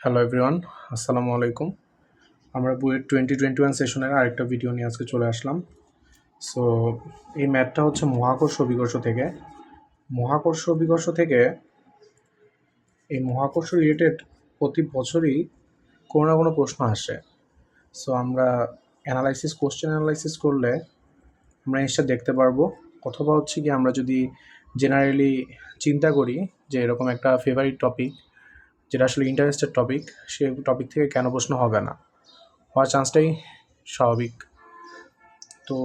Hello everyone আসসালামু আলাইকুম আমরা বুয়েট টোয়েন্টি টোয়েন্টি ওয়ান সেশনের আরেকটা ভিডিও নিয়ে আজকে চলে আসলাম। সো এই ম্যাথটা হচ্ছে মহাকর্ষ বিকর্ষ থেকে। মহাকর্ষ বিকর্ষ থেকে এই মহাকর্ষ রিলেটেড প্রতি বছরই কোনো না কোনো প্রশ্ন আসে। সো আমরা অ্যানালাইসিস কোশ্চেন অ্যানালাইসিস করলে আমরা জিনিসটা দেখতে পারব। অথবা হচ্ছে কি আমরা যদি জেনারেলি চিন্তা করি যে এরকম একটা ফেভারিট টপিক যেটা আসলে ইন্টারেস্টেড টপিক সে টপিক থেকে কেন প্রশ্ন হবে না। হওয়ার চান্সটাই স্বাভাবিক। তো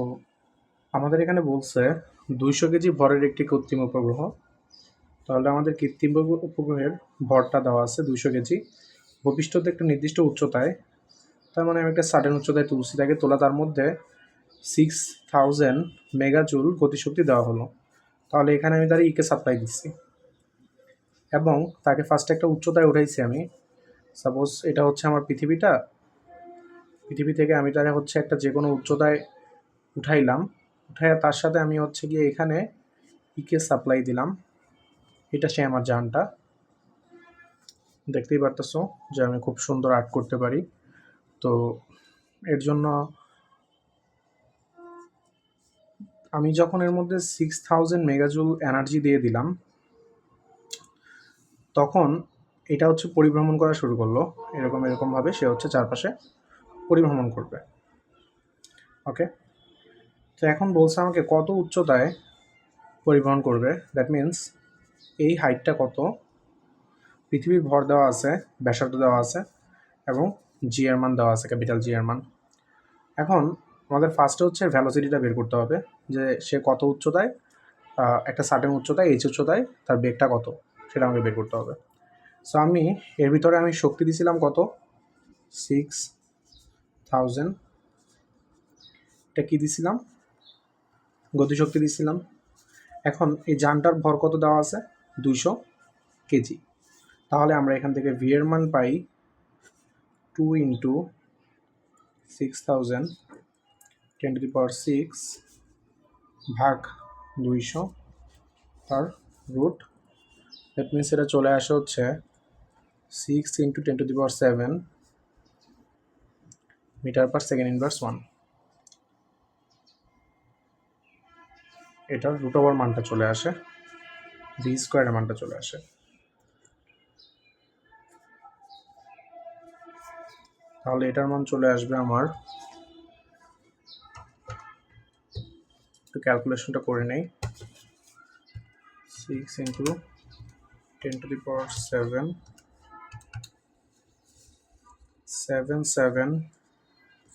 আমাদের এখানে বলছে, দুইশো কেজি ভরের একটি কৃত্রিম উপগ্রহ। তাহলে আমাদের কৃত্রিম উপগ্রহের ভরটা দেওয়া আছে দুইশো কেজি। ভূপৃষ্ঠতে একটা নির্দিষ্ট উচ্চতায়, তার মানে আমি একটা সাডেন উচ্চতায় তুলছি, তাকে তোলা তার মধ্যে সিক্স থাউজেন্ড মেগাজুল গতিশক্তি দেওয়া হলো। তাহলে এখানে আমি তার ইকে সাপ্লাই দিচ্ছি। এবং তাকে ফার্স্টে একটা উচ্চতায় উঠাইছি আমি। সাপোজ এটা হচ্ছে আমার পৃথিবীটা। পৃথিবী থেকে আমি তারা হচ্ছে একটা যে কোনো উচ্চতায় উঠাইলাম। উঠাইয়া তার সাথে আমি হচ্ছে গিয়ে এখানে ইকে সাপ্লাই দিলাম। এটা সে আমার জানটা। দেখতেই পারতেছো যে আমি খুব সুন্দর আর্ট করতে পারি। তো এর জন্য আমি যখন এর মধ্যে সিক্স থাউজেন্ড মেগাজুল এনার্জি দিয়ে দিলাম তখন এটা হচ্ছে পরিভ্রমণ করা শুরু করল। এরকম, এরকমভাবে সে হচ্ছে চারপাশে পরিভ্রমণ করবে। ওকে তো এখন বলছে আমাকে কত উচ্চতায় পরিভ্রমণ করবে। দ্যাট মিন্স এই হাইটটা কত? পৃথিবীর ভর দেওয়া আছে, ব্যাসার্ধ দেওয়া আছে এবং জি এর মান দেওয়া আছে, ক্যাপিটাল জি এর মান। এখন আমাদের ফার্স্টে হচ্ছে ভ্যালোসিটিটা বের করতে হবে যে সে কত উচ্চতায় একটা সার্টেন উচ্চতায় এইচ উচ্চতায়, তার বেগটা কত। সেটা আমাকে বের করতে হবে। সো আমি এর ভিতরে আমি শক্তি দিছিলাম কত? সিক্স থাউজেন্ড এটা কী দিছিলাম গতিশক্তি দিছিলাম এখন এই যানটার ভর কত দেওয়া আছে? দুইশো কেজি। তাহলে আমরা এখান থেকে ভি এর মান pi two into six thousand ten to the power six ভাগ দুইশো তার রুট দ্যাট মিনস এটা চলে আসে হচ্ছে six into ten to the power seven metre per second inverse one এটার রুট ওভার মানটা চলে আসে ভি স্কোয়ারের মানটা চলে আসে। তাহলে এটার মান চলে আসবে আমার, একটু ক্যালকুলেশনটা করে নেই। Six into ten to the power seven seven seven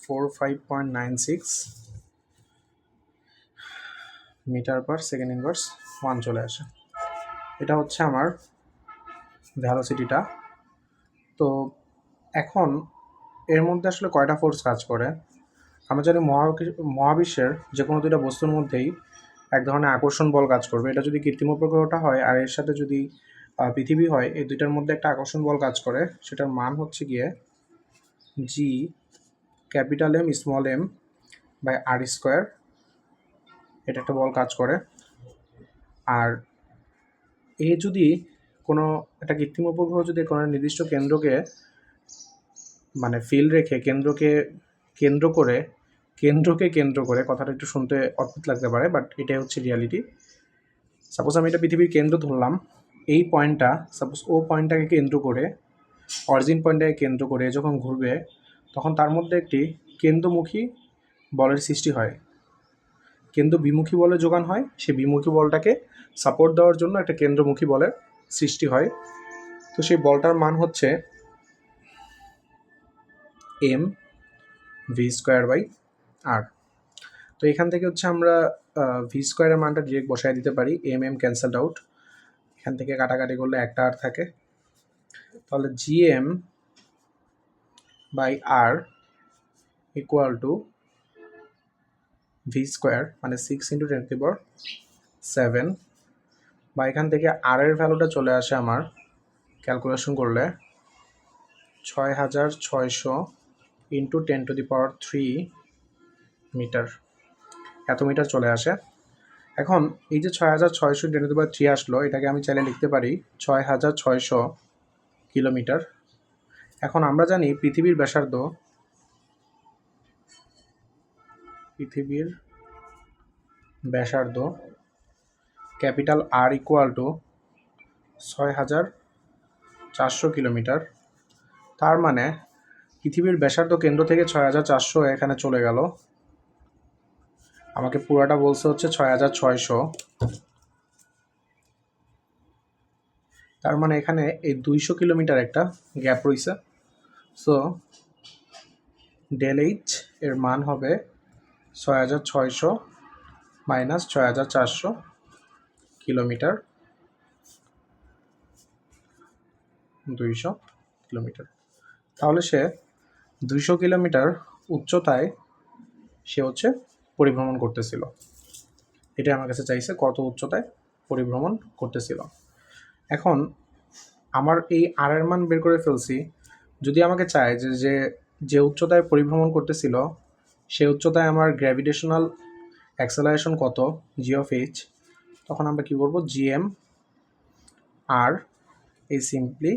four five point nine six metre per second inverse one চলে আসে। এটা হচ্ছে আমার ভ্যালোসিটিটা তো এখন এর মধ্যে আসলে কয়টা ফোর্স কাজ করে? আমরা জানি মহাবিশ্ব মহাবিশ্বের যে কোনো দুইটা বস্তুর মধ্যেই এক ধরনের আকর্ষণ বল কাজ করবে। এটা যদি কৃত্রিম উপগ্রহটা হয় আর এর সাথে যদি পৃথিবী হয়, এই দুইটার মধ্যে একটা আকর্ষণ বল কাজ করে। সেটার মান হচ্ছে গিয়ে G capital M small M by R square এটা একটা বল কাজ করে। আর এ যদি কোনো একটা কৃত্রিম উপগ্রহ যদি কোনো নির্দিষ্ট কেন্দ্রকে মানে ফিল রেখে কেন্দ্রকে কেন্দ্র করে, কেন্দ্রকে কেন্দ্র করে, কথাটা একটু শুনতে অদ্ভুত লাগতে পারে বাট এটাই হচ্ছে রিয়ালিটি সাপোজ আমি এটা পৃথিবীর কেন্দ্র ধরলাম। এই পয়েন্টটা সাপোজ ও পয়েন্টটাকে কেন্দ্র করে, অরিজিন পয়েন্টটাকে কেন্দ্র করে যখন ঘুরবে, তখন তার মধ্যে একটি কেন্দ্রমুখী বলের সৃষ্টি হয়। কেন্দ্র বিমুখী বলে যোগান হয়, সেই বিমুখী বলটাকে সাপোর্ট দেওয়ার জন্য একটা কেন্দ্রমুখী বলের সৃষ্টি হয়। তো সেই বলটার মান হচ্ছে M V square by R তো এখান থেকে হচ্ছে আমরা ভি স্কোয়ারের মানটা ডিরেক্ট বসায় দিতে পারি এম এম ক্যান্সেলড আউট এখান থেকে কাটাকাটি করলে একটা আর থাকে। তাহলে G M by R equal to V square মানে six into ten power seven বা এখান থেকে আর এর ভ্যালুটা চলে আসে আমার ক্যালকুলেশন করলে ছয় হাজার ছয়শো into ten to the power three metre এত মিটার চলে আসে। এখন এই যে ছয় হাজার ছয়শো টেন টু থ্রি আসলো, এটাকে আমি চাইলে লিখতে পারি ছয় হাজার ছয়শো কিলোমিটার। এখন আমরা জানি পৃথিবীর ব্যাসার্ধ পৃথিবীর ব্যাসার্ধ ক্যাপিটাল আর ইকুয়াল টু ছয় হাজার চারশো কিলোমিটার। তার মানে পৃথিবীর ব্যাসার্ধ কেন্দ্র থেকে ছয় হাজার চারশো এখানে চলে গেল। আমাকে পুরাটা বলছে হচ্ছে ছয় হাজার ছয়শো। তার মানে এখানে এই দুইশো কিলোমিটার একটা গ্যাপ রয়েছে সো ডেল এইচ এর মান হবে ছয় হাজার ছয়শো মাইনাস ছয় হাজার চারশো কিলোমিটার। দুইশো কিলোমিটার। তাহলে সে দুইশো কিলোমিটার উচ্চতায় সে হচ্ছে পরিভ্রমণ করতেছিল। এটা আমার কাছে চাইছে, কত উচ্চতায় পরিভ্রমণ করতেছিল। এখন আমার এই আর এর মান বের করে ফেলছি, যদি আমাকে চায় যে যে যে উচ্চতায় পরিভ্রমণ করতেছিল, সে উচ্চতায় আমার গ্র্যাভিটেশনাল অ্যাক্সেলারেশন কত? জি অফ এইচ তখন আমরা কী করব? জিএম আর এই সিম্পলি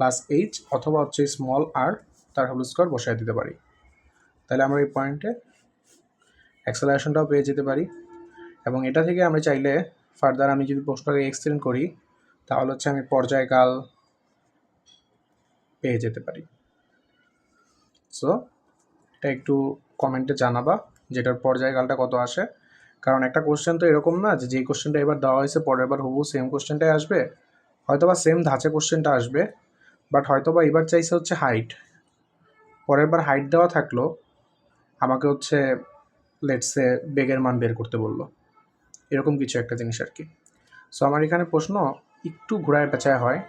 প্লাস এইচ অথবা হচ্ছে স্মল আর তার হোল স্কোয়ার বসায় দিতে পারি। তাহলে আমরা এই পয়েন্টে অ্যাক্সেলারেশনটাও পেয়ে যেতে পারি। এবং এটা থেকে আমি চাইলে ফার্দার আমি যদি প্রশ্নটাকে এক্সটেন্ড করি, তাহলে হচ্ছে আমি পর্যায়কাল পেয়ে যেতে পারি। সো এটা একটু কমেন্টে জানাবা যেটার পর্যায়কালটা কত আসে। কারণ একটা কোশ্চেন তো এরকম না যে, যেই কোশ্চেনটা এবার দেওয়া হয়েছে, পরের বার হুবু সেম কোশ্চেনটাই আসবে। হয়তোবা সেম ধাঁচে কোশ্চেনটা আসবে বাট হয়তোবা এবার চাইছে হচ্ছে হাইট পরের বার হাইট দেওয়া থাকল, আমাকে হচ্ছে লেটসে বেগের মান বের করতে বলল। এরকম কিছু একটা জিনিস আর কি। সো আমার এখানে প্রশ্ন একটু ঘোরায় পেঁচায় হয়।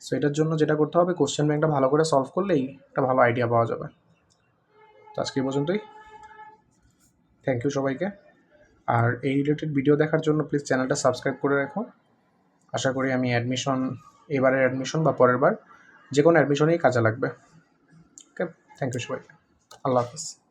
সো এটার জন্য যেটা করতে হবে কোশ্চেন ব্যাংকটা ভালো করে সলভ করলেই একটা ভালো আইডিয়া পাওয়া যাবে। তো আজকে এই পর্যন্তই। থ্যাংক ইউ সবাইকে। আর এই রিলেটেড ভিডিও দেখার জন্য প্লিজ চ্যানেলটা সাবস্ক্রাইব করে রাখো। আশা করি আমি অ্যাডমিশন এবারের অ্যাডমিশন বা পরের বার যে কোনো অ্যাডমিশনেই কাজে লাগবে। ওকে থ্যাংক ইউ সবাইকে। আল্লাহ হাফিজ।